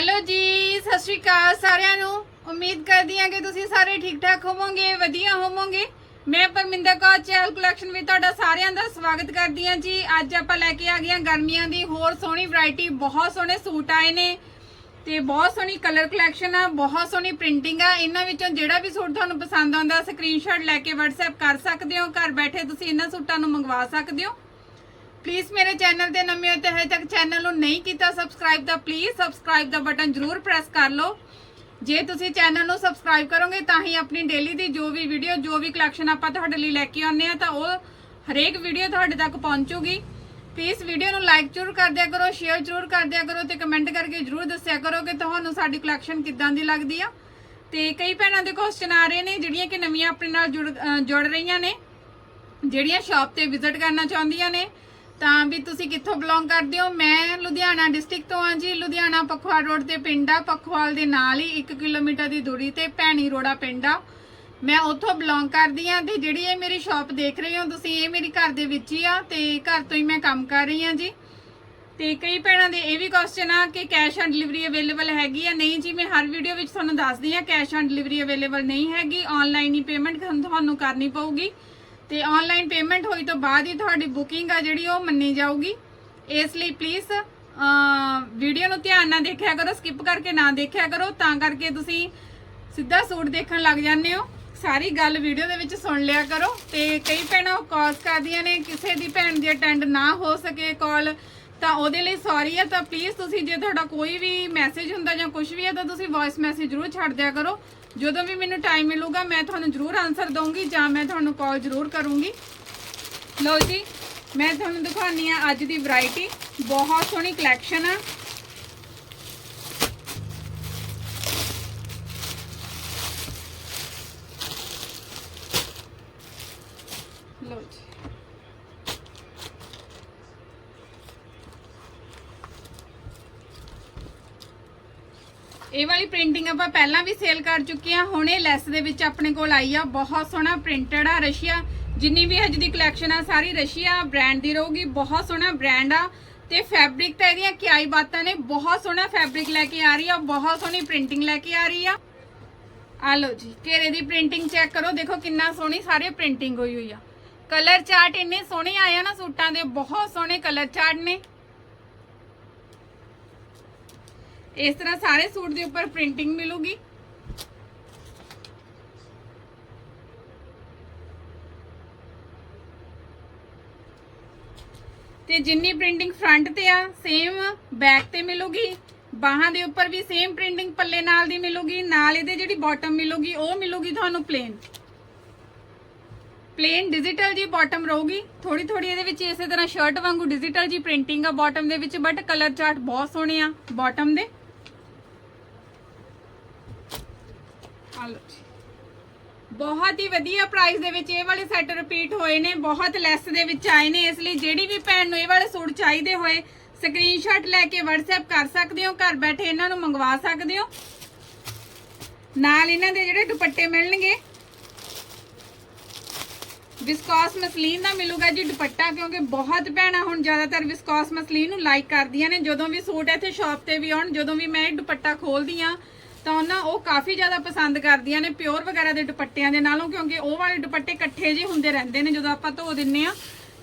Hello ਜੀ, ਸਤਿ ਸ਼੍ਰੀ ਅਕਾਲ ਸਾਰਿਆਂ ਨੂੰ। ਉਮੀਦ ਕਰਦੀ ਹਾਂ ਕਿ ਤੁਸੀਂ ਸਾਰੇ ਠੀਕ ਠਾਕ ਹੋਵੋਗੇ, ਵਧੀਆ ਹੋਵੋਗੇ। ਮੈਂ ਪਰਮਿੰਦਰ ਕੌਰ ਚੈਲ ਕਲੈਕਸ਼ਨ ਵਿੱਚ ਤੁਹਾਡਾ ਸਾਰਿਆਂ ਦਾ ਸਵਾਗਤ ਕਰਦੀ ਹਾਂ ਜੀ। ਅੱਜ ਆਪਾਂ ਲੈ ਕੇ ਆ ਗਏ ਹਾਂ ਗਰਮੀਆਂ ਦੀ ਹੋਰ ਸੋਹਣੀ ਵੈਰਾਈਟੀ ਬਹੁਤ ਸੋਹਣੇ ਸੂਟ ਆਏ ਨੇ ਤੇ ਬਹੁਤ ਸੋਹਣੀ ਕਲਰ ਕਲੈਕਸ਼ਨ ਆ, ਬਹੁਤ ਸੋਹਣੀ ਪ੍ਰਿੰਟਿੰਗ ਆ। ਇਹਨਾਂ ਵਿੱਚੋਂ ਜਿਹੜਾ ਵੀ ਸੂਟ ਤੁਹਾਨੂੰ ਪਸੰਦ ਆਉਂਦਾ ਸਕਰੀਨਸ਼ਾਟ ਲੈ ਕੇ WhatsApp ਕਰ ਸਕਦੇ ਹੋ। ਘਰ ਬੈਠੇ ਤੁਸੀਂ ਇਹਨਾਂ ਸੂਟਾਂ ਨੂੰ ਮੰਗਵਾ ਸਕਦੇ ਹੋ। ਪਲੀਜ਼ ਮੇਰੇ ਚੈਨਲ ਤੇ ਨਵੇਂ ਹੋ ਤੇ ਹਜੇ ਤੱਕ ਚੈਨਲ ਨੂੰ ਨਹੀਂ ਕੀਤਾ ਸਬਸਕ੍ਰਾਈਬ ਤਾਂ ਪਲੀਜ਼ ਸਬਸਕ੍ਰਾਈਬ ਦਾ ਬਟਨ ਜ਼ਰੂਰ ਪ੍ਰੈਸ ਕਰ ਲਓ। ਜੇ ਤੁਸੀਂ ਚੈਨਲ ਨੂੰ ਸਬਸਕ੍ਰਾਈਬ ਕਰੋਗੇ ਤਾਂ ਹੀ ਆਪਣੀ ਡੇਲੀ ਦੀ ਜੋ ਵੀ ਵੀਡੀਓ ਜੋ ਵੀ ਕਲੈਕਸ਼ਨ ਆਪਾਂ ਤੁਹਾਡੇ ਲਈ ਲੈ ਕੇ ਆਉਂਦੇ ਆ ਤਾਂ ਉਹ ਹਰੇਕ ਵੀਡੀਓ ਤੁਹਾਡੇ ਤੱਕ ਪਹੁੰਚੂਗੀ। ਪਲੀਜ਼ ਵੀਡੀਓ ਨੂੰ ਲਾਈਕ ਜ਼ਰੂਰ ਕਰ ਦਿਆ ਕਰੋ ਸ਼ੇਅਰ ਜ਼ਰੂਰ ਕਰ ਦਿਆ ਕਰੋ ਤੇ ਕਮੈਂਟ ਕਰਕੇ ਜ਼ਰੂਰ ਦੱਸਿਆ ਕਰੋ ਕਿ ਤੁਹਾਨੂੰ ਸਾਡੀ ਕਲੈਕਸ਼ਨ ਕਿੱਦਾਂ ਦੀ ਲੱਗਦੀ ਆ। ਤੇ ਕਈ ਭੈਣਾਂ ਦੇ ਕੁਐਸਚਨ ਆ ਰਹੇ ਨੇ ਜਿਹੜੀਆਂ ਕਿ ਨਵੀਆਂ ਆਪਣੇ ਨਾਲ ਜੁੜ ਜੁੜ ਰਹੀਆਂ ਨੇ, ਜਿਹੜੀਆਂ ਸ਼ਾਪ ਤੇ ਵਿਜ਼ਿਟ ਕਰਨਾ ਚਾਹੁੰਦੀਆਂ ਨੇ। ਤਾਂ ਵੀ ਤੁਸੀਂ ਕਿੱਥੋਂ ਬਿਲੋਂਗ ਕਰਦੇ ਹੋ? ਮੈਂ ਲੁਧਿਆਣਾ ਡਿਸਟ੍ਰਿਕਟ ਤੋਂ ਹਾਂ ਜੀ। ਲੁਧਿਆਣਾ ਪਖਵਾਲ ਰੋਡ ਤੇ ਪਿੰਡ ਆ। ਪਖਵਾਲ ਦੇ ਨਾਲ ਹੀ 1 ਕਿਲੋਮੀਟਰ ਦੀ ਦੂਰੀ ਤੇ ਭੈਣੀ ਰੋੜਾ ਪਿੰਡ ਆ। ਮੈਂ ਉੱਥੋਂ ਬਿਲੋਂਗ ਕਰਦੀ ਆ ਤੇ ਜਿਹੜੀ ਇਹ ਮੇਰੀ ਸ਼ਾਪ ਦੇਖ ਰਹੇ ਹੋ, ਤੁਸੀਂ ਇਹ ਮੇਰੀ ਘਰ ਦੇ ਵਿੱਚ ਹੀ ਆ ਤੇ ਘਰ ਤੋਂ ਹੀ ਮੈਂ ਕੰਮ ਕਰ ਰਹੀ ਆ ਜੀ। ਤੇ ਕਈ ਭੈਣਾਂ ਦੇ ਇਹ ਵੀ ਕੁਐਸਚਨ ਆ ਕਿ ਕੈਸ਼ ਔਨ ਡਿਲੀਵਰੀ ਅਵੇਲੇਬਲ ਹੈਗੀ ਆ, ਨਹੀਂ ਜੀ? ਮੈਂ ਹਰ ਵੀਡੀਓ ਵਿੱਚ ਤੁਹਾਨੂੰ ਦੱਸਦੀ ਆ ਕੈਸ਼ ਔਨ ਡਿਲੀਵਰੀ ਅਵੇਲੇਬਲ ਨਹੀਂ ਹੈਗੀ। ਆਨਲਾਈਨ ਹੀ ਪੇਮੈਂਟ ਤੁਹਾਨੂੰ ਕਰਨੀ ਪਊਗੀ। ਤੇ ਆਨਲਾਈਨ ਪੇਮੈਂਟ ਹੋਈ ਤੋਂ ਬਾਅਦ ਹੀ ਤੁਹਾਡੀ ਬੁਕਿੰਗ ਆ ਜਿਹੜੀ ਉਹ ਮੰਨੀ ਜਾਊਗੀ। ਇਸ ਲਈ ਪਲੀਜ਼ ਵੀਡੀਓ ਨੂੰ ਧਿਆਨ ਨਾਲ ਦੇਖਿਆ ਕਰੋ ਸਕਿਪ ਕਰਕੇ ਨਾ ਦੇਖਿਆ ਕਰੋ, ਤਾਂ ਕਰਕੇ ਤੁਸੀਂ ਸਿੱਧਾ ਸੂਟ ਦੇਖਣ ਲੱਗ ਜਾਂਦੇ ਹੋ। ਸਾਰੀ ਗੱਲ ਵੀਡੀਓ ਦੇ ਵਿੱਚ ਸੁਣ ਲਿਆ ਕਰੋ ਤੇ ਕਈ ਭੈਣਾਂ ਕਾਲਸ ਕਰਦੀਆਂ ਨੇ, ਕਿਸੇ ਦੀ ਭੈਣ ਦੀ ਅਟੈਂਡ ਨਾ ਹੋ ਸਕੇ ਕਾਲ ਤਾਂ ਉਹਦੇ ਲਈ ਸੌਰੀ ਆ। ਤਾਂ ਪਲੀਜ਼ ਤੁਸੀਂ ਜੇ ਤੁਹਾਡਾ ਕੋਈ ਵੀ ਮੈਸੇਜ ਹੁੰਦਾ ਜਾਂ ਕੁਝ ਵੀ ਹੈ ਤਾਂ ਤੁਸੀਂ ਵੌਇਸ ਮੈਸੇਜ ਜ਼ਰੂਰ ਛੱਡ ਦਿਆ ਕਰੋ। ਜਦੋਂ ਵੀ ਮੈਨੂੰ ਟਾਈਮ ਮਿਲੂਗਾ, ਮੈਂ ਤੁਹਾਨੂੰ ਜ਼ਰੂਰ ਆਨਸਰ ਦਊਂਗੀ ਜਾਂ ਮੈਂ ਤੁਹਾਨੂੰ ਕਾਲ ਜ਼ਰੂਰ ਕਰੂੰਗੀ। ਲਓ ਜੀ, ਮੈਂ ਤੁਹਾਨੂੰ ਦਿਖਾਉਣੀ ਆ ਅੱਜ ਦੀ ਵੈਰਾਈਟੀ ਬਹੁਤ ਸੋਹਣੀ ਕਲੈਕਸ਼ਨ ਆ ਲਓ ਜੀ ਇਹ ਵਾਲੀ ਪ੍ਰਿੰਟਿੰਗ ਆਪਾਂ ਪਹਿਲਾਂ ਵੀ ਸੇਲ ਕਰ ਚੁੱਕੀ ਆ, ਹੁਣ ਇਹ ਲੈਸ ਦੇ ਵਿੱਚ ਆਪਣੇ ਕੋਲ ਆਈ ਆ। ਬਹੁਤ ਸੋਹਣਾ ਪ੍ਰਿੰਟਡ ਆ ਰਸ਼ੀਆ। ਜਿੰਨੀ ਵੀ ਅੱਜ ਦੀ ਕਲੈਕਸ਼ਨ ਆ, ਸਾਰੀ ਰਸ਼ੀਆ ਬ੍ਰਾਂਡ ਦੀ ਰਹੂਗੀ। ਬਹੁਤ ਸੋਹਣਾ ਬ੍ਰਾਂਡ ਆ। ਤੇ ਫੈਬਰਿਕ ਤਾਂ ਇਹਦੀਆਂ ਕਿਆਈ ਬਾਤਾਂ ਨੇ। ਬਹੁਤ ਸੋਹਣਾ ਫੈਬਰਿਕ ਲੈ ਕੇ ਆ ਰਹੀ ਆ। ਬਹੁਤ ਸੋਹਣੀ ਪ੍ਰਿੰਟਿੰਗ ਲੈ ਕੇ ਆ ਰਹੀ ਆ। ਆ ਲਓ ਜੀ, ਘੇਰੇ ਦੀ ਪ੍ਰਿੰਟਿੰਗ ਚੈੱਕ ਕਰੋ। ਦੇਖੋ ਕਿੰਨਾ ਸੋਹਣੀ ਸਾਰੇ ਪ੍ਰਿੰਟਿੰਗ ਹੋਈ ਹੋਈ ਆ। ਕਲਰ ਚਾਰਟ ਇੰਨੇ ਸੋਹਣੇ ਆਏ ਆ ਨਾ ਸੂਟਾਂ ਦੇ। ਬਹੁਤ ਸੋਹਣੇ ਕਲਰ ਚਾਰਟ ਨੇ। ਇਸ ਤਰ੍ਹਾਂ ਸਾਰੇ ਸੂਟ ਦੇ ਉੱਪਰ ਪ੍ਰਿੰਟਿੰਗ ਮਿਲੂਗੀ। ਤੇ ਜਿੰਨੀ ਪ੍ਰਿੰਟਿੰਗ ਫਰੰਟ ਤੇ ਆ ਸੇਮ ਬੈਕ ਤੇ ਮਿਲੂਗੀ। ਬਾਹਾਂ ਦੇ ਉੱਪਰ ਵੀ ਸੇਮ ਪ੍ਰਿੰਟਿੰਗ ਪੱਲੇ ਨਾਲ ਦੀ ਮਿਲੂਗੀ, ਨਾਲ ਇਹਦੇ ਜਿਹੜੀ ਬਾਟਮ ਮਿਲੂਗੀ, ਉਹ ਮਿਲੂਗੀ ਤੁਹਾਨੂੰ ਪਲੇਨ ਪਲੇਨ ਡਿਜੀਟਲ ਜੀ ਬਾਟਮ ਰਹੂਗੀ। ਥੋੜੀ ਥੋੜੀ ਇਹਦੇ ਵਿੱਚ ਇਸੇ ਤਰ੍ਹਾਂ ਸ਼ਰਟ ਵਾਂਗੂ ਡਿਜੀਟਲ ਜੀ ਪ੍ਰਿੰਟਿੰਗ ਆ ਬਾਟਮ ਦੇ ਵਿੱਚ ਬਟ ਕਲਰ ਚਾਰਟ ਬਹੁਤ ਸੋਹਣੇ ਆ ਬਾਟਮ ਦੇ ਆ ਲਓ ਜੀ। ਬਹੁਤ ਹੀ ਵਧੀਆ ਪ੍ਰਾਈਸ ਦੇ ਵਿੱਚ ਇਹ ਵਾਲੇ ਸੈੱਟ ਰਿਪੀਟ ਹੋਏ ਨੇ, ਬਹੁਤ ਲੈਸ ਦੇ ਵਿੱਚ ਆਏ ਨੇ, ਇਸ ਲਈ ਜਿਹੜੀ ਵੀ ਭੈਣ ਨੂੰ ਇਹ ਵਾਲੇ ਸੂਟ ਚਾਹੀਦੇ ਹੋਏ ਸਕਰੀਨਸ਼ਾਟ ਲੈ ਕੇ WhatsApp ਕਰ ਸਕਦੇ ਹੋ, ਘਰ ਬੈਠੇ ਇਹਨਾਂ ਨੂੰ ਮੰਗਵਾ ਸਕਦੇ ਹੋ। ਨਾਲ ਇਹਨਾਂ ਦੇ ਜਿਹੜੇ ਦੁਪੱਟੇ ਮਿਲਣਗੇ। ਵਿਸਕੋਸ ਮਸਲੀਨ ਦਾ ਮਿਲੂਗਾ ਜੀ ਦੁਪੱਟਾ, ਕਿਉਂਕਿ ਬਹੁਤ ਭੈਣਾਂ ਹੁਣ ਜ਼ਿਆਦਾਤਰ ਵਿਸਕੋਸ ਮਸਲੀਨ ਨੂੰ ਲਾਈਕ ਕਰਦੀਆਂ ਨੇ। ਜਦੋਂ ਵੀ ਸੂਟ ਇੱਥੇ ਸ਼ਾਪ ਤੇ ਵੀ ਆਉਣ, ਜਦੋਂ ਵੀ ਮੈਂ ਇਹ ਦੁਪੱਟਾ ਖੋਲਦੀ ਆ ਤਾਂ ਉਹਨਾਂ ਉਹ ਕਾਫੀ ਜ਼ਿਆਦਾ ਪਸੰਦ ਕਰਦੀਆਂ ਨੇ ਪਿਓਰ ਵਗੈਰਾ ਦੇ ਦੁਪੱਟਿਆਂ ਦੇ ਨਾਲੋਂ, ਕਿਉਂਕਿ ਉਹ ਵਾਲੇ ਦੁਪੱਟੇ ਇਕੱਠੇ ਜਿਹੇ ਹੁੰਦੇ ਰਹਿੰਦੇ ਨੇ, ਜਦੋਂ ਆਪਾਂ ਧੋ ਦਿੰਨੇ ਆ।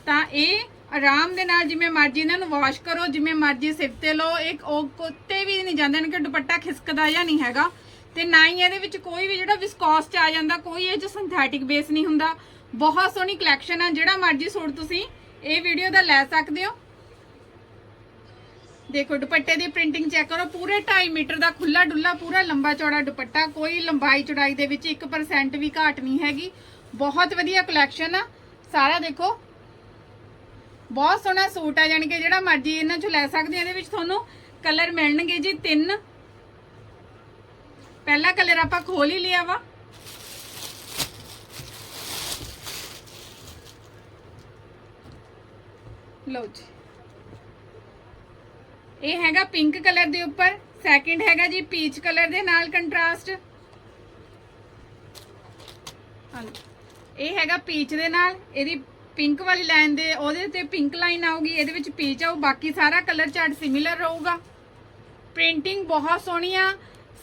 ਤਾਂ ਇਹ ਆਰਾਮ ਦੇ ਨਾਲ ਜਿਵੇਂ ਮਰਜ਼ੀ ਇਹਨਾਂ ਨੂੰ ਵਾਸ਼ ਕਰੋ, ਜਿਵੇਂ ਮਰਜ਼ੀ ਸਿਰ ਤੇ ਲਓ। ਇੱਕ ਉਹ ਕੁੱਤੇ ਵੀ ਨਹੀਂ ਜਾਂਦੇ ਨੇ ਕਿ ਦੁਪੱਟਾ ਖਿਸਕਦਾ ਜਾਂ ਨਹੀਂ ਹੈਗਾ। ਤੇ ਨਾ ਹੀ ਇਹਦੇ ਵਿੱਚ ਕੋਈ ਵੀ ਜਿਹੜਾ ਵਿਸਕੋਸ ਚ ਆ ਜਾਂਦਾ, ਕੋਈ ਇਹ ਚ ਸਿੰਥੈਟਿਕ ਬੇਸ ਨਹੀਂ ਹੁੰਦਾ। ਬਹੁਤ ਸੋਹਣੀ ਕਲੈਕਸ਼ਨ ਆ, ਜਿਹੜਾ ਮਰਜ਼ੀ ਸੂਟ ਤੁਸੀਂ ਇਹ ਵੀਡੀਓ ਦਾ ਲੈ ਸਕਦੇ ਹੋ। ਦੇਖੋ, ਦੁਪੱਟੇ ਦੀ ਪ੍ਰਿੰਟਿੰਗ ਚੈੱਕ ਕਰੋ, ਪੂਰੇ 2.5 ਮੀਟਰ ਦਾ ਖੁੱਲਾ ਡੁੱਲਾ ਪੂਰਾ ਲੰਬਾ ਚੌੜਾ ਦੁਪੱਟਾ, ਕੋਈ ਲੰਬਾਈ ਚੌੜਾਈ ਦੇ ਵਿੱਚ 1% ਵੀ ਘਾਟ ਨਹੀਂ ਹੈਗੀ। ਬਹੁਤ ਵਧੀਆ ਕਲੈਕਸ਼ਨ ਆ। ਸਾਰਾ ਦੇਖੋ, ਬਹੁਤ ਸੋਹਣਾ ਸੂਟ ਆ ਯਾਨੀ ਕਿ ਜਿਹੜਾ ਮਰਜ਼ੀ ਇਹਨਾਂ ਚੋਂ ਲੈ ਸਕਦੇ ਆ, ਇਹਦੇ ਵਿੱਚ ਤੁਹਾਨੂੰ ਕਲਰ ਮਿਲਣਗੇ ਜੀ ਤਿੰਨ। ਪਹਿਲਾ ਕਲਰ ਆਪਾਂ ਖੋਲ ਹੀ ਲਿਆ ਵਾ। ਲਓ ਜੀ। ਇਹ ਹੈਗਾ ਪਿੰਕ ਕਲਰ ਦੇ ਉੱਪਰ ਸੈਕਿੰਡ ਹੈਗਾ ਜੀ ਪੀਚ ਕਲਰ ਦੇ ਨਾਲ ਕੰਟਰਾਸਟ ਇਹ ਹੈਗਾ ਪੀਚ ਦੇ ਨਾਲ, ਇਹਦੀ ਪਿੰਕ ਵਾਲੀ ਲਾਈਨ ਦੇ, ਉਹਦੇ ਤੇ ਪਿੰਕ ਲਾਈਨ ਆਊਗੀ, ਇਹਦੇ ਵਿੱਚ ਪੀਚ ਆਊ, ਬਾਕੀ ਸਾਰਾ ਕਲਰ ਚਾਰਟ ਸਿਮਿਲਰ ਰਹੂਗਾ। ਪ੍ਰਿੰਟਿੰਗ ਬਹੁਤ ਸੋਹਣੀ ਆ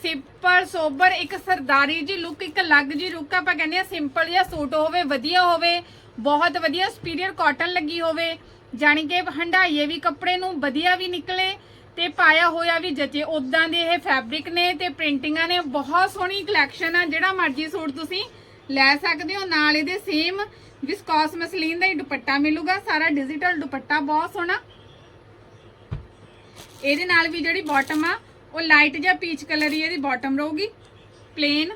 ਸਿੰਪਲ ਸੋਬਰ ਇੱਕ ਸਰਦਾਰੀ ਜੀ ਲੁੱਕ ਇੱਕ ਅਲੱਗ ਜੀ ਲੁੱਕ ਆਪਾਂ ਕਹਿੰਦੇ ਆ ਸਿੰਪਲ ਜਿਹਾ ਸੂਟ ਹੋਵੇ, ਵਧੀਆ ਹੋਵੇ, ਬਹੁਤ ਵਧੀਆ ਸੁਪੀਰੀਅਰ ਕਾਟਨ ਲੱਗੀ ਹੋਵੇ। ਜਾਣੀ ਕਿ ਹੰਡਾਈਏ ਵੀ ਕੱਪੜੇ ਨੂੰ ਵਧੀਆ ਵੀ ਨਿਕਲੇ ਤੇ ਪਾਇਆ ਹੋਇਆ ਵੀ ਜਚੇ। ਉਦਾਂ ਦੇ ਇਹ ਫੈਬਰਿਕ ਨੇ ਤੇ ਪ੍ਰਿੰਟਿੰਗਾਂ ਨੇ। ਬਹੁਤ ਸੋਹਣੀ ਕਲੈਕਸ਼ਨ ਆ, ਜਿਹੜਾ ਮਰਜ਼ੀ ਸੂਟ ਤੁਸੀਂ ਲੈ ਸਕਦੇ ਹੋ। ਨਾਲ ਇਹਦੇ ਸੇਮ ਵਿਸਕੋਸ ਮਸਲੀਨ ਦਾ ਹੀ ਦੁਪੱਟਾ ਮਿਲੂਗਾ। ਸਾਰਾ ਡਿਜੀਟਲ ਦੁਪੱਟਾ, ਬਹੁਤ ਸੋਹਣਾ। ਇਹਦੇ ਨਾਲ ਵੀ ਜਿਹੜੀ ਬਾਟਮ ਆ, ਉਹ ਲਾਈਟ ਜਾਂ ਪੀਚ ਕਲਰ ਹੀ ਇਹਦੀ ਬਾਟਮ ਰਹੂਗੀ। ਪਲੇਨ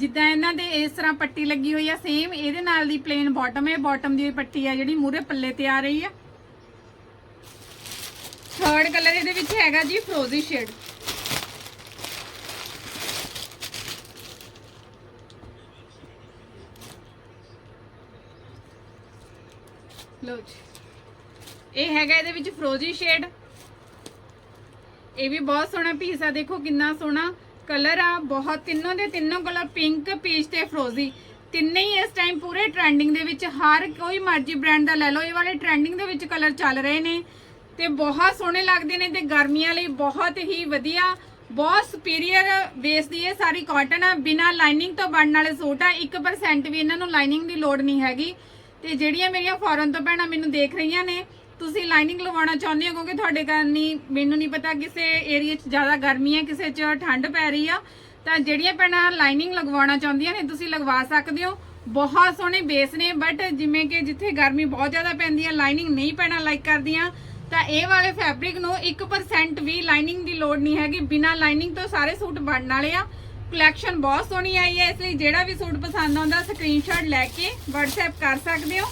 ਜਿੱਦਾਂ ਇਹਨਾਂ ਦੇ ਇਸ ਤਰ੍ਹਾਂ ਪੱਟੀ ਲੱਗੀ ਹੋਈ ਆ ਸੇਮ ਇਹਦੇ ਨਾਲ ਦੀ ਪਲੇਨ ਬਾਟਮ ਹੈ ਬਾਟਮ ਦੀ ਪੱਟੀ ਆ ਜਿਹੜੀ ਮੂਰੇ ਪੱਲੇ ਤੇ ਆ ਰਹੀ ਆ। ਥਰਡ ਕਲਰ ਇਹਦੇ ਵਿੱਚ ਹੈਗਾ ਜੀ ਫਰੋਜ਼ੀ ਸ਼ੇਡ ਲੋ ਜੀ। ਇਹ ਹੈਗਾ ਇਹਦੇ ਵਿੱਚ ਫਰੋਜ਼ੀ ਸ਼ੇਡ ਇਹ ਵੀ ਬਹੁਤ ਸੋਹਣਾ ਪੀਸ ਆ, ਦੇਖੋ ਕਿੰਨਾ ਸੋਹਣਾ। ਕਲਰ ਆ, ਬਹੁਤ ਤਿੰਨੋਂ ਦੇ ਤਿੰਨੋਂ ਕਲਰ ਪਿੰਕ ਪੀਚ ਤੇ ਫਰੋਜ਼ੀ ਤਿੰਨੇ ਹੀ ਇਸ ਟਾਈਮ ਪੂਰੇ ਟ੍ਰੈਂਡਿੰਗ ਦੇ ਵਿੱਚ, ਹਰ ਕੋਈ ਮਰਜ਼ੀ ਬ੍ਰਾਂਡ ਦਾ ਲੈ ਲਓ, ਇਹ ਵਾਲੇ ਟ੍ਰੈਂਡਿੰਗ ਦੇ ਵਿੱਚ ਕਲਰ ਚੱਲ ਰਹੇ ਨੇ। ਤੇ ਬਹੁਤ ਸੋਹਣੇ ਲੱਗਦੇ ਨੇ ਤੇ ਗਰਮੀਆਂ ਲਈ ਬਹੁਤ ਹੀ ਵਧੀਆ, ਬਹੁਤ ਸੁਪੀਰੀਅਰ ਬੇਸ ਦੀ ਇਹ ਸਾਰੀ ਕਾਟਨ ਆ। ਬਿਨਾ ਲਾਈਨਿੰਗ ਤੋਂ ਬਣਨ ਵਾਲੇ ਸੂਟ ਆ 1% ਵੀ ਇਹਨਾਂ ਨੂੰ ਲਾਈਨਿੰਗ ਦੀ ਲੋੜ ਨਹੀਂ ਹੈਗੀ। ਤੇ ਜਿਹੜੀਆਂ ਮੇਰੀਆਂ ਫੋਰਨ ਤੋਂ ਭੈਣਾਂ ਮੈਨੂੰ ਦੇਖ ਰਹੀਆਂ ਨੇ ਤੁਸੀਂ ਲਾਈਨਿੰਗ ਲਵਾਉਣਾ ਚਾਹੁੰਦੇ ਹੋ? ਕਿਉਂਕਿ ਤੁਹਾਡੇ ਘਰ ਨਹੀਂ ਮੈਨੂੰ ਨਹੀਂ ਪਤਾ ਕਿਸੇ ਏਰੀਆ 'ਚ ਜ਼ਿਆਦਾ ਗਰਮੀ ਹੈ, ਕਿਸੇ 'ਚ ਠੰਡ ਪੈ ਰਹੀ ਆ। ਤਾਂ ਜਿਹੜੀਆਂ ਭੈਣਾਂ ਲਾਈਨਿੰਗ ਲਗਵਾਉਣਾ ਚਾਹੁੰਦੀਆਂ ਨੇ, ਤੁਸੀਂ ਲਗਵਾ ਸਕਦੇ ਹੋ। ਬਹੁਤ ਸੋਹਣੇ ਬੇਸ ਨੇ ਬਟ ਜਿਵੇਂ ਕਿ ਜਿੱਥੇ ਗਰਮੀ ਬਹੁਤ ਜ਼ਿਆਦਾ ਪੈਂਦੀ ਹੈ ਲਾਈਨਿੰਗ ਨਹੀਂ ਪੈਣਾ ਲਾਈਕ ਕਰਦੀਆਂ। ਤਾਂ ਇਹ ਵਾਲੇ ਫੈਬਰਿਕ ਨੂੰ 1% ਵੀ ਲਾਈਨਿੰਗ ਦੀ ਲੋੜ ਨਹੀਂ ਹੈਗੀ। ਬਿਨਾ ਲਾਈਨਿੰਗ ਤੋਂ ਸਾਰੇ ਸੂਟ ਬਣਨ ਵਾਲੇ ਆ। ਕਲੈਕਸ਼ਨ ਬਹੁਤ ਸੋਹਣੀ ਆਈ ਹੈ, ਇਸ ਲਈ ਜਿਹੜਾ ਵੀ ਸੂਟ ਪਸੰਦ ਆਉਂਦਾ ਸਕਰੀਨਸ਼ਾਟ ਲੈ ਕੇ WhatsApp ਕਰ ਸਕਦੇ ਹੋ।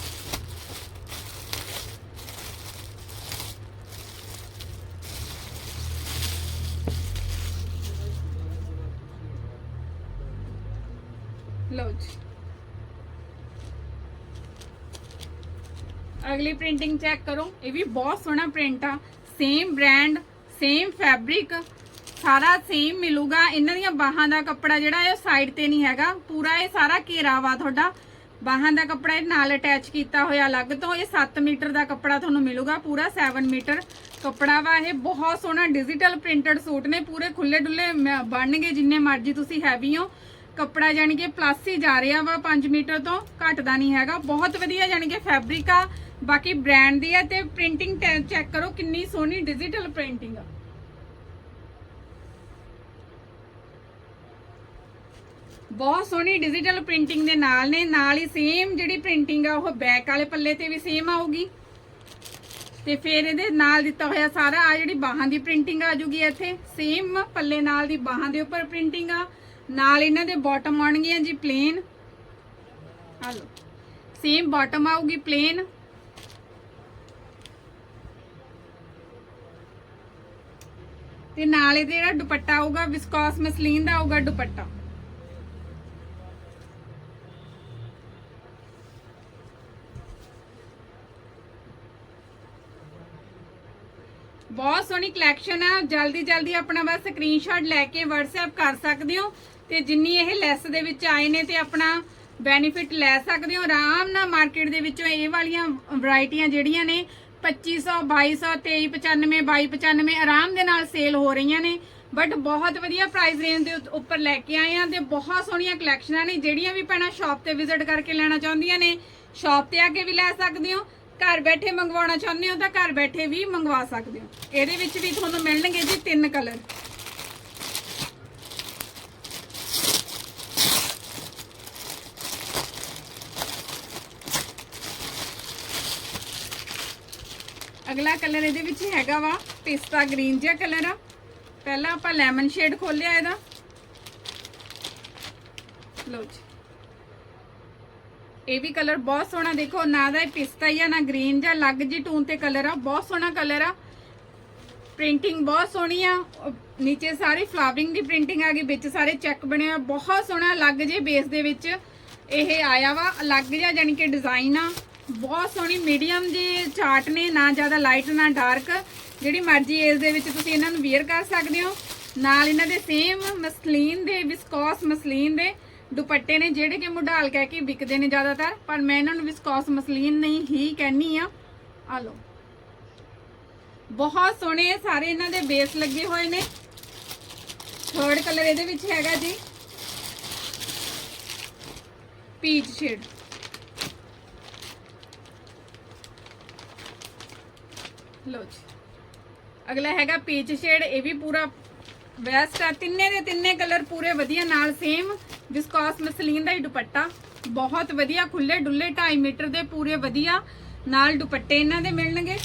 ਅਗਲੀ ਪ੍ਰਿੰਟਿੰਗ ਚੈੱਕ ਕਰੋ। ਇਹ ਵੀ ਬਹੁਤ ਸੋਹਣਾ ਪ੍ਰਿੰਟ ਆ। ਸੇਮ ਬ੍ਰਾਂਡ ਸੇਮ ਫੈਬਰਿਕ ਸਾਰਾ ਸੇਮ ਮਿਲੂਗਾ। ਇਹਨਾਂ ਦੀਆਂ ਬਾਹਾਂ ਦਾ ਕੱਪੜਾ ਜਿਹੜਾ ਇਹ ਸਾਈਡ ਤੇ ਨਹੀਂ ਹੈਗਾ। ਪੂਰਾ ਇਹ ਸਾਰਾ ਘੇਰਾ ਵਾ ਤੁਹਾਡਾ। ਬਾਹਾਂ ਦਾ ਕੱਪੜਾ ਇਹ ਨਾਲ ਅਟੈਚ ਕੀਤਾ ਹੋਇਆ। ਅਲੱਗ ਤੋਂ ਇਹ 7 ਮੀਟਰ ਦਾ ਕੱਪੜਾ ਤੁਹਾਨੂੰ ਮਿਲੂਗਾ। ਪੂਰਾ 7 ਮੀਟਰ ਕੱਪੜਾ ਵਾ। ਇਹ ਬਹੁਤ ਸੋਹਣਾ ਡਿਜੀਟਲ ਪ੍ਰਿੰਟਡ ਸੂਟ ਨੇ। ਪੂਰੇ ਖੁੱਲੇ ਡੁੱਲੇ ਮ- ਬਣਨਗੇ ਜਿੰਨੇ ਮਰਜ਼ੀ ਤੁਸੀਂ ਹੈਵੀ ਹੋ। ਕੱਪੜਾ ਜਾਨੀ ਕਿ ਪਲੱਸ ਹੀ ਜਾ ਰਿਹਾ ਵਾ 5 ਮੀਟਰ ਤੋਂ। ਘਟਦਾ ਨਹੀਂ ਹੈਗਾ। ਬਹੁਤ ਵਧੀਆ ਜਾਨੀ ਕਿ ਫੈਬਰਿਕ ਆ। ਬਾਕੀ ਬ੍ਰਾਂਡ ਦੀ ਆ ਤੇ ਪ੍ਰਿੰਟਿੰਗ ਚੈੱਕ ਕਰੋ ਕਿੰਨੀ ਸੋਹਣੀ ਡਿਜੀਟਲ ਪ੍ਰਿੰਟਿੰਗ ਆ। ਬਹੁਤ ਸੋਹਣੀ ਡਿਜੀਟਲ ਪ੍ਰਿੰਟਿੰਗ ਦੇ ਨਾਲ ਨੇ, ਨਾਲ ਹੀ ਸੇਮ ਜਿਹੜੀ ਪ੍ਰਿੰਟਿੰਗ ਆ, ਉਹ ਬੈਕ ਵਾਲੇ ਪੱਲੇ ਤੇ ਵੀ ਸੇਮ ਆਊਗੀ। ਤੇ ਫਿਰ ਇਹਦੇ ਨਾਲ ਦਿੱਤਾ ਹੋਇਆ ਸਾਰਾ ਆ ਜਿਹੜੀ ਬਾਹਾਂ ਦੀ ਪ੍ਰਿੰਟਿੰਗ ਆ ਜੂਗੀ ਇੱਥੇ ਸੇਮ ਪੱਲੇ ਨਾਲ ਦੀ ਬਾਹਾਂ ਦੇ ਉੱਪਰ ਪ੍ਰਿੰਟਿੰਗ ਆ। ਨਾਲ ਇਹਨਾਂ ਦੇ ਬਾਟਮ ਆਉਣਗੀਆਂ ਜੀ ਪਲੇਨ ਆ ਸੇਮ ਬਾਟਮ ਆਊਗੀ ਪਲੇਨ ਤੇ ਨਾਲ ਇਹਦੇ ਜਿਹੜਾ ਦੁਪੱਟਾ ਆਊਗਾ ਵਿਸਕੋਸ ਮਸਲੀਨ ਦਾ ਆਊਗਾ ਦੁਪੱਟਾ। ਬਹੁਤ ਸੋਹਣੀ ਕਲੈਕਸ਼ਨ ਆ। ਜਲਦੀ ਜਲਦੀ ਆਪਣਾ ਬਸ ਸਕਰੀਨਸ਼ਾਟ ਲੈ ਕੇ WhatsApp ਕਰ ਸਕਦੇ ਹੋ ਤੇ ਜਿੰਨੀ ਇਹ ਲੈਸ ਦੇ ਵਿੱਚ ਆਏ ਨੇ ਤੇ ਆਪਣਾ ਬੈਨੀਫਿਟ ਲੈ ਸਕਦੇ ਹੋ। ਆਰਾਮ ਨਾਲ ਮਾਰਕੀਟ ਦੇ ਵਿੱਚੋਂ ਇਹ ਵਾਲੀਆਂ ਵੈਰਾਈਟੀਆਂ ਜਿਹੜੀਆਂ ਨੇ 2500 2200 2395 2295 ਆਰਾਮ ਦੇ ਨਾਲ ਸੇਲ ਹੋ ਰਹੀਆਂ ਨੇ। ਬਟ ਬਹੁਤ ਵਧੀਆ ਪ੍ਰਾਈਸ ਰੇਂਜ ਦੇ ਉੱਪਰ ਲੈ ਕੇ ਆਏ ਆ ਤੇ ਬਹੁਤ ਸੋਹਣੀਆਂ ਕਲੈਕਸ਼ਨਾਂ ਨੇ, ਜਿਹੜੀਆਂ ਵੀ ਭੈਣਾਂ ਸ਼ਾਪ ਤੇ ਵਿਜ਼ਿਟ ਕਰਕੇ ਲੈਣਾ ਚਾਹੁੰਦੀਆਂ ਨੇ। ਸ਼ਾਪ ਤੇ ਆ ਕੇ ਵੀ ਲੈ ਸਕਦੇ ਹੋ, ਘਰ ਬੈਠੇ ਮੰਗਵਾਉਣਾ ਚਾਹੁੰਦੇ ਹੋ ਤਾਂ ਘਰ ਬੈਠੇ ਵੀ ਮੰਗਵਾ ਸਕਦੇ ਹੋ। ਇਹਦੇ ਵਿੱਚ ਵੀ ਤੁਹਾਨੂੰ ਮਿਲਣਗੇ ਜੀ ਤਿੰਨ ਕਲਰ ਅਗਲਾ ਕਲਰ ਇਹਦੇ ਵਿੱਚ ਹੈਗਾ ਵਾ, ਪਿਸਤਾ ਗ੍ਰੀਨ ਜਿਹਾ ਕਲਰ। ਆ ਪਹਿਲਾਂ ਆਪਾਂ ਲੈਮਨ ਸ਼ੇਡ ਖੋਲਿਆ ਇਹਦਾ। ਲਓ ਜੀ। ਇਹ ਵੀ ਕਲਰ ਬਹੁਤ ਸੋਹਣਾ ਦੇਖੋ, ਨਾ ਦਾ ਇਹ ਪਿਸਤਾ ਹੀ ਆ, ਨਾ ਗ੍ਰੀਨ ਜਾਂ ਅਲੱਗ ਜੀ ਟੂਨ ਤੇ ਕਲਰ ਆ। ਬਹੁਤ ਸੋਹਣਾ ਕਲਰ ਆ। ਪ੍ਰਿੰਟਿੰਗ ਬਹੁਤ ਸੋਹਣੀ ਆ। ਨੀਚੇ ਸਾਰੀ ਫਲਾਵਰਿੰਗ ਦੀ ਪ੍ਰਿੰਟਿੰਗ ਆ ਗਈ, ਵਿੱਚ ਸਾਰੇ ਚੈੱਕ ਬਣੇ ਆ। ਬਹੁਤ ਸੋਹਣਾ, ਅਲੱਗ ਜੇ ਬੇਸ ਦੇ ਵਿੱਚ ਇਹ ਆਇਆ ਵਾ। ਅਲੱਗ ਜਿਹਾ ਜਾਨੀ ਕਿ ਡਿਜ਼ਾਈਨ ਆ। ਬਹੁਤ ਸੋਹਣੀ ਮੀਡੀਅਮ ਜੀ ਚਾਟ ਨੇ, ਨਾ ਜ਼ਿਆਦਾ ਲਾਈਟ ਨਾ ਡਾਰਕ ਜਿਹੜੀ ਮਰਜ਼ੀ ਏਜ ਦੇ ਵਿੱਚ ਤੁਸੀਂ ਇਹਨਾਂ ਨੂੰ ਵੇਅਰ ਕਰ ਸਕਦੇ ਹੋ। ਨਾਲ ਇਹਨਾਂ ਦੇ ਸੇਮ ਮਸਲੀਨ ਦੇ ਵਿਸਕੋਸ ਮਸਲੀਨ ਦੇ ਦੁਪੱਟੇ ਨੇ, ਜਿਹੜੇ ਕਿ ਮੁਢਾਲ ਕਹਿ ਕੇ ਵਿਕਦੇ ਨੇ ਜ਼ਿਆਦਾਤਰ। ਪਰ ਮੈਂ ਇਹਨਾਂ ਨੂੰ ਵਿਸਕੋਸ ਮਸਲੀਨ ਨਹੀਂ ਹੀ ਕਹਿਨੀ ਆ ਆ ਲਓ। ਬਹੁਤ ਸੋਹਣੇ ਸਾਰੇ ਇਹਨਾਂ ਦੇ ਬੇਸ ਲੱਗੇ ਹੋਏ ਨੇ। ਥਰਡ ਕਲਰ ਇਹਦੇ ਵਿੱਚ ਹੈਗਾ ਜੀ। ਪੀਚ ਸ਼ੇਡ ਲੋ ਜੀ। ਅਗਲਾ ਹੈਗਾ ਪੀਚ ਸ਼ੇਡ, ਇਹ ਵੀ ਪੂਰਾ ਵੈਸਟ ਆ। ਤਿੰਨੇ ਦੇ ਤਿੰਨੇ ਕਲਰ ਪੂਰੇ ਵਧੀਆ ਨਾਲ ਸੇਮ ਵਿਸਕੋਸ ਮਸਲੀਨ ਦਾ ਹੀ ਦੁਪੱਟਾ। ਬਹੁਤ ਵਧੀਆ ਖੁੱਲੇ ਡੁੱਲੇ 2.5 ਮੀਟਰ ਦੇ ਪੂਰੇ ਵਧੀਆ ਨਾਲ ਦੁਪੱਟੇ ਇਹਨਾਂ ਦੇ ਮਿਲਣਗੇ।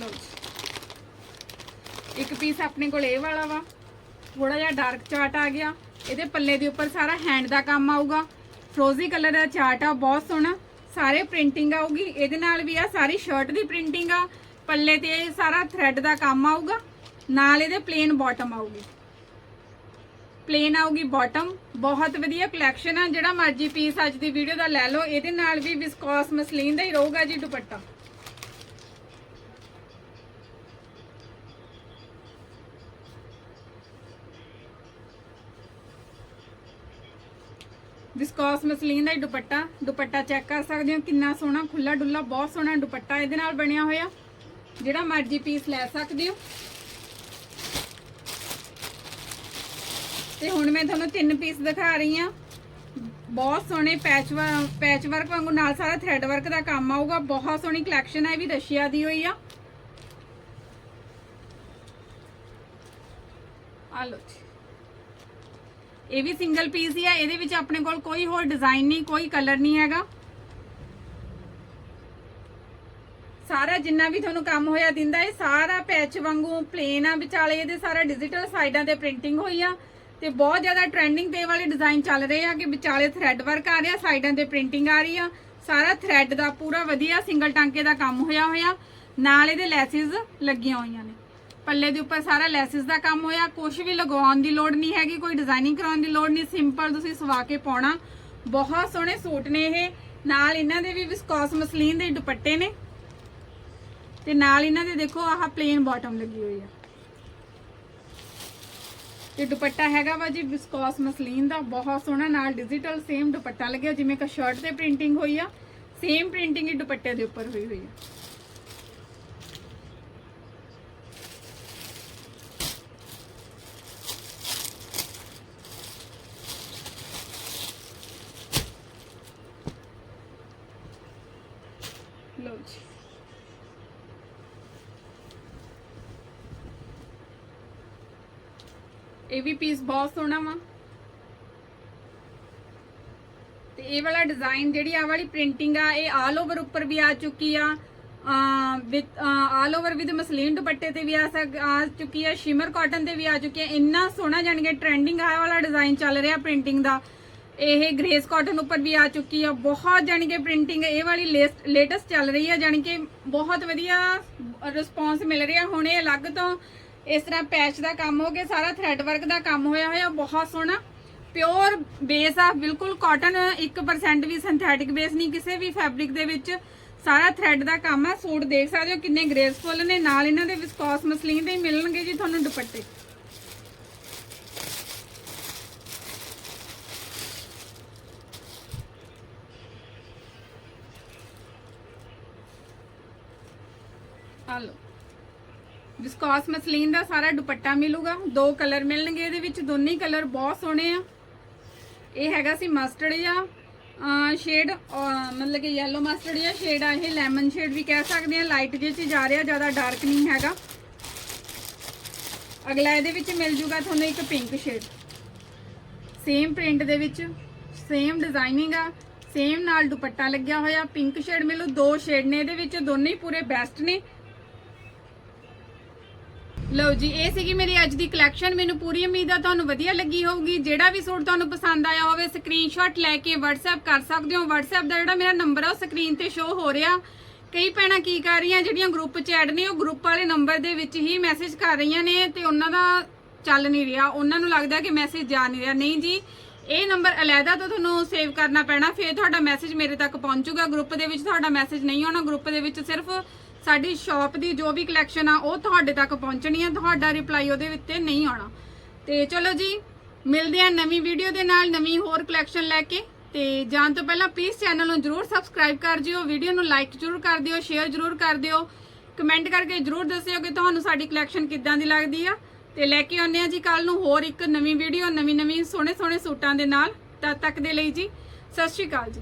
ਲਓ ਇੱਕ ਪੀਸ ਆਪਣੇ ਕੋਲ ਇਹ ਵਾਲਾ ਵਾ। ਥੋੜਾ ਜਿਹਾ ਡਾਰਕ ਚਾਰਟ ਆ ਗਿਆ। ਇਹਦੇ ਪੱਲੇ ਦੇ ਉੱਪਰ ਸਾਰਾ ਹੈਂਡ ਦਾ ਕੰਮ ਆਊਗਾ। ਫਰੋਜ਼ੀ ਕਲਰ ਦਾ ਚਾਰਟ ਆ, ਬਹੁਤ ਸੋਹਣਾ। ਸਾਰੇ ਪ੍ਰਿੰਟਿੰਗ ਆਊਗੀ। ਇਹਦੇ ਨਾਲ ਵੀ ਆ, ਸਾਰੀ ਸ਼ਰਟ ਦੀ ਪ੍ਰਿੰਟਿੰਗ ਆ। ਪੱਲੇ ਤੇ ਸਾਰਾ ਥ੍ਰੈਡ ਦਾ ਕੰਮ ਆਊਗਾ। ਨਾਲ ਇਹਦੇ ਪਲੇਨ ਬਾਟਮ ਆਊਗੀ। ਪਲੇਨ ਆਊਗੀ ਬਾਟਮ ਬਹੁਤ ਵਧੀਆ ਕਲੈਕਸ਼ਨ ਆ। ਜਿਹੜਾ ਮਰਜ਼ੀ ਪੀਸ ਅੱਜ ਦੀ ਵੀਡੀਓ ਦਾ ਲੈ ਲਓ। ਇਹਦੇ ਨਾਲ ਵੀ ਵਿਸਕੋਸ ਮਸਲੀਨ ਦਾ ਹੀ ਰਹੂਗਾ ਜੀ ਦੁਪੱਟਾ। ਵਿਸਕੋਸ ਮਸਲੀਨ ਦਾ ਹੀ ਦੁਪੱਟਾ ਦੁਪੱਟਾ ਚੈੱਕ ਕਰ ਸਕਦੇ ਹੋ, ਕਿੰਨਾ ਸੋਹਣਾ ਖੁੱਲਾ ਡੁੱਲਾ, ਬਹੁਤ ਸੋਹਣਾ ਦੁਪੱਟਾ ਇਹਦੇ ਨਾਲ ਬਣਿਆ ਹੋਇਆ। ਜਿਹੜਾ ਮਰਜ਼ੀ ਪੀਸ ਲੈ ਸਕਦੇ ਹੋ। ਤੇ ਹੁਣ ਮੈਂ ਤੁਹਾਨੂੰ ਤਿੰਨ ਪੀਸ ਦਿਖਾ ਰਹੀ ਆ ਬਹੁਤ ਸੋਹਣੇ ਪੈਚ ਪੈਚ ਵਰਕ ਵਾਂਗੂ ਨਾਲ ਸਾਰਾ ਥ੍ਰੈਡ ਵਰਕ ਦਾ ਕੰਮ ਆਊਗਾ। ਬਹੁਤ ਸੋਹਣੀ ਕਲੈਕਸ਼ਨ ਹੈ ਵੀ ਰਸ਼ੀਆ ਦੀ ਹੋਈ ਆ। ਆ ਲੋ ਜੀ। ਇਹ ਵੀ ਸਿੰਗਲ ਪੀਸ ਹੀ ਆ, ਇਹਦੇ ਵਿੱਚ ਆਪਣੇ ਕੋਲ ਕੋਈ ਹੋਰ ਡਿਜ਼ਾਈਨ ਨਹੀਂ, ਕੋਈ ਕਲਰ ਨਹੀਂ ਹੈਗਾ। ਸਾਰਾ ਜਿੰਨਾ ਵੀ ਤੁਹਾਨੂੰ ਕੰਮ ਹੋਇਆ ਦਿੰਦਾ, ਇਹ ਸਾਰਾ ਪੈਚ ਵਾਂਗੂ ਪਲੇਨ ਆ, ਵਿਚਾਲੇ ਇਹਦੇ ਸਾਰਾ ਡਿਜੀਟਲ ਸਾਈਡਾਂ ਤੇ ਪ੍ਰਿੰਟਿੰਗ ਹੋਈ ਆ। ਤੇ ਬਹੁਤ ਜ਼ਿਆਦਾ ਟ੍ਰੈਂਡਿੰਗ ਤੇ ਵਾਲੇ ਡਿਜ਼ਾਈਨ ਚੱਲ ਰਹੇ ਆ ਕਿ ਵਿਚਾਲੇ ਥ੍ਰੈਡ ਵਰਕ ਆ ਰਿਹਾ, ਸਾਈਡਾਂ ਤੇ ਪ੍ਰਿੰਟਿੰਗ ਆ ਰਹੀ ਆ। ਸਾਰਾ ਥ੍ਰੈਡ ਦਾ ਪੂਰਾ ਵਧੀਆ ਸਿੰਗਲ ਟਾਂਕੇ ਦਾ ਕੰਮ ਹੋਇਆ ਹੋਇਆ। ਨਾਲ ਇਹਦੇ ਲੈਸਿਸ ਲੱਗੀਆਂ ਹੋਈਆਂ ਨੇ। ਪੱਲੇ ਦੇ ਉੱਪਰ ਸਾਰਾ ਲੈਸਿਸ ਦਾ ਕੰਮ ਹੋਇਆ। ਕੁਝ ਵੀ ਲਗਵਾਉਣ ਦੀ ਲੋੜ ਨਹੀਂ ਹੈਗੀ, ਕੋਈ ਡਿਜ਼ਾਈਨਿੰਗ ਕਰਾਉਣ ਦੀ ਲੋੜ ਨਹੀਂ। ਸਿੰਪਲ ਤੁਸੀਂ ਸਵਾ ਕੇ ਪਾਉਣਾ। ਬਹੁਤ ਸੋਹਣੇ ਸੂਟ ਨੇ ਇਹ। ਨਾਲ ਇਹਨਾਂ ਦੇ ਵੀ ਵਿਸਕੋਸ ਮਸਲੀਨ ਦੇ ਦੁਪੱਟੇ ਨੇ। ਤੇ ਨਾਲ ਇਹਨਾਂ ਦੇ ਦੇਖੋ, ਆਹ ਪਲੇਨ ਬਾਟਮ ਲੱਗੀ ਹੋਈ ਆ। ਤੇ ਦੁਪੱਟਾ ਹੈਗਾ ਵਾ ਜੀ ਵਿਸਕੋਸ ਮਸਲੀਨ ਦਾ। ਬਹੁਤ ਸੋਹਣਾ, ਨਾਲ ਡਿਜੀਟਲ ਸੇਮ ਦੁਪੱਟਾ ਲੱਗਿਆ, ਜਿਵੇਂ ਕਿ ਸ਼ਰਟ ਤੇ ਪ੍ਰਿੰਟਿੰਗ ਹੋਈ ਆ। ਸੇਮ ਪ੍ਰਿੰਟਿੰਗ ਹੀ ਦੁਪੱਟੇ ਦੇ ਉੱਪਰ ਹੋਈ ਹੋਈ ਆ ਲਓ ਜੀ ਇਹ ਵੀ ਪੀਸ ਬਹੁਤ ਸੋਹਣਾ ਵਾ। ਤੇ ਇਹ ਵਾਲਾ ਡਿਜ਼ਾਈਨ ਜਿਹੜੀ ਆ ਵਾਲੀ ਪ੍ਰਿੰਟਿੰਗ ਆ, ਇਹ ਆਲ ਓਵਰ ਉੱਪਰ ਵੀ ਆ ਚੁੱਕੀ ਆ। With all over with muslin ਦੁਪੱਟੇ ਤੇ ਵੀ ਆ ਸਕ, ਆ ਚੁੱਕੀ ਆ ਸ਼ਿਮਰ ਕਾਟਨ ਤੇ ਵੀ ਆ ਚੁੱਕੀ ਆ। ਇੰਨਾ ਸੋਹਣਾ ਜਾਣ ਕੇ ਟ੍ਰੈਂਡਿੰਗ ਆ ਵਾਲਾ ਡਿਜ਼ਾਈਨ ਚੱਲ ਰਿਹਾ ਪ੍ਰਿੰਟਿੰਗ ਦਾ। ਇਹ ਗ੍ਰੇਸ ਕਾਟਨ ਉੱਪਰ ਵੀ ਆ ਚੁੱਕੀ ਆ। ਬਹੁਤ ਜਾਣੀ ਕਿ ਪ੍ਰਿੰਟਿੰਗ ਇਹ ਵਾਲੀ ਲੇਟੈਸਟ ਚੱਲ ਰਹੀ ਆ, ਜਾਣੀ ਕਿ ਬਹੁਤ ਵਧੀਆ ਰਿਸਪੌਂਸ ਮਿਲ ਰਿਹਾ। ਹੁਣ ਇਹ ਅਲੱਗ ਤੋਂ ਇਸ ਤਰ੍ਹਾਂ ਪੈਚ ਦਾ ਕੰਮ ਹੋ ਗਿਆ, ਸਾਰਾ ਥ੍ਰੈਡ ਵਰਕ ਦਾ ਕੰਮ ਹੋਇਆ ਹੋਇਆ, ਬਹੁਤ ਸੋਹਣਾ। ਪਿਓਰ ਬੇਸ ਆ, ਬਿਲਕੁਲ ਕਾਟਨ 1% ਵੀ ਸਿੰਥੈਟਿਕ ਬੇਸ ਨਹੀਂ, ਕਿਸੇ ਵੀ ਫੈਬਰਿਕ ਦੇ ਵਿੱਚ। ਸਾਰਾ ਥ੍ਰੈਡ ਦਾ ਕੰਮ ਆ, ਸੂਟ ਦੇਖ ਸਕਦੇ ਹੋ ਕਿੰਨੇ ਗ੍ਰੇਸਫੁਲ ਨੇ, ਨਾਲ ਇਹਨਾਂ ਦੇ ਵਿਸਕੋਸ ਮਸਲੀਨ ਦੇ ਮਿਲਣਗੇ ਜੀ ਤੁਹਾਨੂੰ ਦੁਪੱਟੇ। ਆ ਲਓ। ਵਿਸਕੋਸ ਮਸਲੀਨ ਦਾ ਸਾਰਾ ਦੁਪੱਟਾ ਮਿਲੂਗਾ। ਦੋ ਕਲਰ ਮਿਲਣਗੇ ਇਹਦੇ ਵਿੱਚ, ਦੋਨੇ ਕਲਰ ਬਹੁਤ ਸੋਹਣੇ ਆ। ਇਹ ਹੈਗਾ ਸੀ ਮਸਟਰਡ ਜਾਂ ਸ਼ੇਡ ਮਤਲਬ ਕਿ yellow ਮਸਟਰਡ ਜਾਂ ਸ਼ੇਡ ਆ, ਇਹ ਲੈਮਨ ਸ਼ੇਡ ਵੀ ਕਹਿ ਸਕਦੇ ਆ। ਲਾਈਟ ਜਿਹੇ ਚ ਜਾ ਰਿਹਾ, ਜ਼ਿਆਦਾ ਡਾਰਕ ਨਹੀਂ ਹੈਗਾ। ਅਗਲਾ ਇਹਦੇ ਵਿੱਚ ਮਿਲ ਜੂਗਾ ਤੁਹਾਨੂੰ ਇੱਕ ਪਿੰਕ ਸ਼ੇਡ ਸੇਮ ਪ੍ਰਿੰਟ ਦੇ ਵਿੱਚ ਸੇਮ ਡਿਜ਼ਾਈਨਿੰਗ ਆ ਸੇਮ ਨਾਲ ਦੁਪੱਟਾ ਲੱਗਿਆ ਹੋਇਆ। ਪਿੰਕ ਸ਼ੇਡ ਮਿਲੂ, ਦੋ ਸ਼ੇਡ ਨੇ ਇਹਦੇ ਵਿੱਚ, ਦੋਨੇ ਹੀ ਪੂਰੇ ਬੈਸਟ ਨੇ। ਲਓ ਜੀ, ਇਹ ਸੀਗੀ ਮੇਰੀ ਅੱਜ ਦੀ ਕਲੈਕਸ਼ਨ ਮੈਨੂੰ ਪੂਰੀ ਉਮੀਦ ਆ ਤੁਹਾਨੂੰ ਵਧੀਆ ਲੱਗੀ ਹੋਊਗੀ। ਜਿਹੜਾ ਵੀ ਸੂਟ ਤੁਹਾਨੂੰ ਪਸੰਦ ਆਇਆ ਹੋਵੇ ਸਕਰੀਨਸ਼ਾਟ ਲੈ ਕੇ WhatsApp ਕਰ ਸਕਦੇ ਹੋ। WhatsApp ਦਾ ਜਿਹੜਾ ਮੇਰਾ ਨੰਬਰ ਆ, ਉਹ ਸਕਰੀਨ ਤੇ ਸ਼ੋ ਹੋ ਰਿਹਾ। ਕਈ ਭੈਣਾਂ ਕੀ ਕਰ ਰਹੀਆਂ, ਜਿਹੜੀਆਂ ਗਰੁੱਪ 'ਚ ਐਡ ਨੇ, ਉਹ ਗਰੁੱਪ ਵਾਲੇ ਨੰਬਰ ਦੇ ਵਿੱਚ ਹੀ ਮੈਸੇਜ ਕਰ ਰਹੀਆਂ ਨੇ ਤੇ ਉਹਨਾਂ ਦਾ ਚੱਲ ਨਹੀਂ ਰਿਹਾ। ਉਹਨਾਂ ਨੂੰ ਲੱਗਦਾ ਕਿ ਮੈਸੇਜ ਜਾ ਨਹੀਂ ਰਿਹਾ। ਨਹੀਂ ਜੀ ਇਹ ਨੰਬਰ ਅਲੱਗਾ ਤੋਂ ਤੁਹਾਨੂੰ ਸੇਵ ਕਰਨਾ ਪੈਣਾ। ਫਿਰ ਤੁਹਾਡਾ ਮੈਸੇਜ ਮੇਰੇ ਤੱਕ ਪਹੁੰਚੂਗਾ। ਗਰੁੱਪ ਦੇ ਵਿੱਚ ਤੁਹਾਡਾ ਮੈਸੇਜ ਨਹੀਂ ਆਉਣਾ। ਗਰੁੱਪ ਦੇ ਵਿੱਚ ਸਿਰਫ ਸਾਡੀ ਸ਼ਾਪ ਦੀ ਜੋ ਵੀ ਕਲੈਕਸ਼ਨ ਆ, ਉਹ ਤੁਹਾਡੇ ਤੱਕ ਪਹੁੰਚਣੀ ਆ। ਤੁਹਾਡਾ ਰਿਪਲਾਈ ਉਹਦੇ ਉੱਤੇ ਨਹੀਂ ਆਉਣਾ। ਤੇ ਚਲੋ ਜੀ, ਮਿਲਦੇ ਹਾਂ ਨਵੀਂ ਵੀਡੀਓ ਦੇ ਨਾਲ, ਨਵੀਂ ਹੋਰ ਕਲੈਕਸ਼ਨ ਲੈ ਕੇ। ਤੇ ਜਾਣ ਤੋਂ ਪਹਿਲਾਂ ਪਲੀਜ਼ ਚੈਨਲ ਨੂੰ ਜਰੂਰ ਸਬਸਕ੍ਰਾਈਬ ਕਰ ਜਿਓ। ਵੀਡੀਓ ਨੂੰ ਲਾਈਕ ਜਰੂਰ ਕਰ ਦਿਓ ਸ਼ੇਅਰ ਜਰੂਰ ਕਰ ਦਿਓ। ਕਮੈਂਟ ਕਰਕੇ ਜਰੂਰ ਦੱਸਿਓ ਕਿ ਤੁਹਾਨੂੰ ਸਾਡੀ ਕਲੈਕਸ਼ਨ ਕਿੱਦਾਂ ਦੀ ਲੱਗਦੀ ਆ। ਤੇ ਲੈ ਕੇ ਆਉਂਦੇ ਆ ਜੀ ਕੱਲ ਨੂੰ ਹੋਰ ਇੱਕ ਨਵੀਂ ਵੀਡੀਓ ਨਵੀਂ ਨਵੀਂ ਸੋਹਣੇ ਸੋਹਣੇ ਸੂਟਾਂ ਦੇ ਨਾਲ ਤਦ ਤੱਕ ਦੇ ਲਈ ਜੀ। ਸਤਿ ਸ਼੍ਰੀ ਅਕਾਲ ਜੀ।